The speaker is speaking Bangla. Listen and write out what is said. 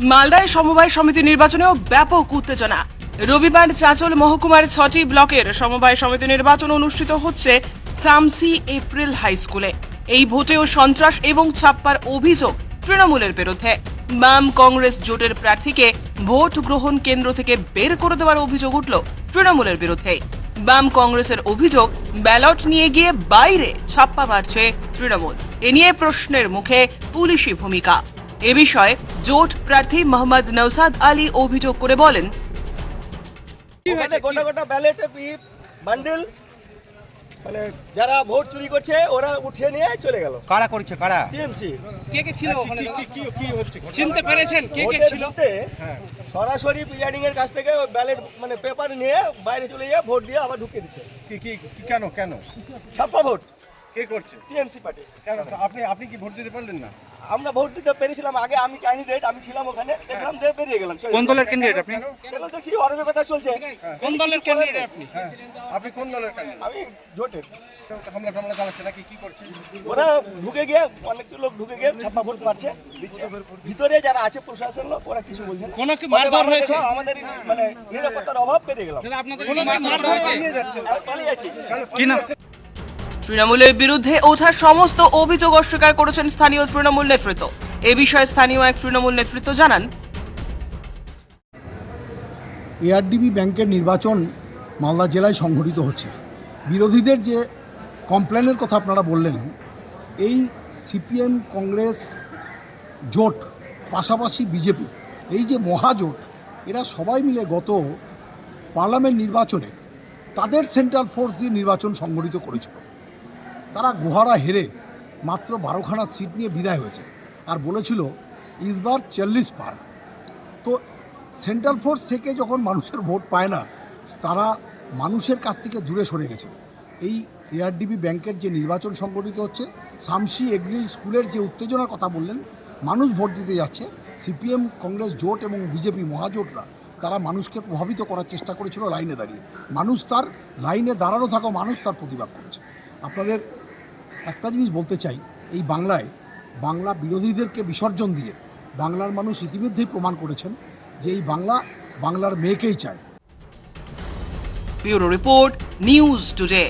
মালদায় সমবায় সমিতি নির্বাচনেও ব্যাপক উত্তেজনা। রবিবার চাঁচল মহকুমার ছটি ব্লকের সমবায় সমিতি নির্বাচন অনুষ্ঠিত হচ্ছে সামসি এপ্রিল হাই স্কুলে। এই ভোটেও সন্ত্রাস এবং ছাপ্পার অভিযোগ তৃণমূলের বিরুদ্ধে। বাম কংগ্রেস জোটের প্রার্থীকে ভোট গ্রহণ কেন্দ্র থেকে বের করে দেওয়ার অভিযোগ উঠল তৃণমূলের বিরুদ্ধে। বাম কংগ্রেসের অভিযোগ, ব্যালট নিয়ে গিয়ে বাইরে ছাপ্পা মারছে তৃণমূল। এ নিয়ে প্রশ্নের মুখে পুলিশি ভূমিকা। এ বিষয়ে জোট প্রার্থী মোহাম্মদ নৌসাদ আলী অভিযোগ করে বলেন ওখানে গোটা গোটা বান্ডেল মানে যারা ভোট চুরি করছে ওরা উঠিয়ে নিয়ে চলে গেল। কারা করছে? কারা? টিএমসি। কে কে ছিল ওখানে? চিনতে পেরেছেন? কে কে ছিল? সরাসরি প্রিজাইডিং এর কাছ থেকে ওই ব্যালেট মানে পেপার নিয়ে বাইরে চলে গিয়ে ভোট দিয়ে আবার ঢুকিয়ে দিচ্ছে কি কি কি কেন কেন? ছাপ্পা ভোট। কে করছে? TMC party. কেন? আপনি আপনি কি ভোট দিতে পারলেন না? আমরা ভোট দিতে পেরেছিলাম আগে আমি ক্যান্ডিডেট আমি ছিলাম ওখানে দেখলাম দিয়ে বেরিয়ে গেলাম কোন দলের ক্যান্ডিডেট আপনি? এগুলো দেখছি অরাজকতা চলছে? কোন দলের ক্যান্ডিডেট আপনি? হ্যাঁ আপনি কোন দলের ক্যান্ডিডেট আমি জোটের। হামলা টামলা চালাচ্ছে নাকি? কি করছে? ওরা ঢুকে গিয়ে অনেক লোক ঢুকে গিয়ে ছাপ্পা ভোট মারছে দিচ্ছে। ভিতরে যারা আছে প্রশাসন লোক ওরা কিছু বলছে কোনো কি মারধর হয়েছে? আমাদের মানে নিরাপত্তার অভাব বেড়ে গেলাম আপনাদের কোনো মারধর হয়েছে? পালিয়ে আছি কি নাম? তৃণমূলের বিরুদ্ধে ওঠা সমস্ত অভিযোগ অস্বীকার করেছেন স্থানীয় তৃণমূল নেতৃত্ব। এ বিষয়ে স্থানীয় এক তৃণমূল নেতৃত্ব জানান। এআরডিবি ব্যাংকের নির্বাচন মালদা জেলায় সংঘটিত হচ্ছে। বিরোধীদের যে কমপ্লেনের কথা আপনারা বললেন, এই সিপিএম কংগ্রেস জোট, পাশাপাশি বিজেপি, এই যে মহাজোট, এরা সবাই মিলে গত পার্লামেন্ট নির্বাচনে তাদের সেন্ট্রাল ফোর্স দিয়ে নির্বাচন সংগঠিত করেছিল। তারা গোহারা হেরে মাত্র বারোখানা সিট নিয়ে বিদায় হয়েছে। আর বলেছিল ইসবার চল্লিশ পার। তো সেন্ট্রাল ফোর্স থেকে যখন মানুষের ভোট পায় না, তারা মানুষের কাছ থেকে দূরে সরে গেছে। এই এআরডিবি ব্যাংকের যে নির্বাচন সংগঠিত হচ্ছে শামসি এগ্রিল স্কুলের যে উত্তেজনার কথা বললেন, মানুষ ভোট দিতে যাচ্ছে। সিপিএম, কংগ্রেস জোট এবং বিজেপি মহাজোটরা, তারা মানুষকে প্রভাবিত করার চেষ্টা করেছিল লাইনে দাঁড়িয়ে। মানুষ তার লাইনে দাঁড়ানো থাকা মানুষ তার প্রতিবাদ করেছে। আপনাদের একটা জিনিস বলতে চাই, এই বাংলায় বাংলা বিরোধীদেরকে বিসর্জন দিয়ে বাংলার মানুষ ইতিমধ্যেই প্রমাণ করেছেন যে এই বাংলা বাংলার মেয়েকেই চায়। Report news today.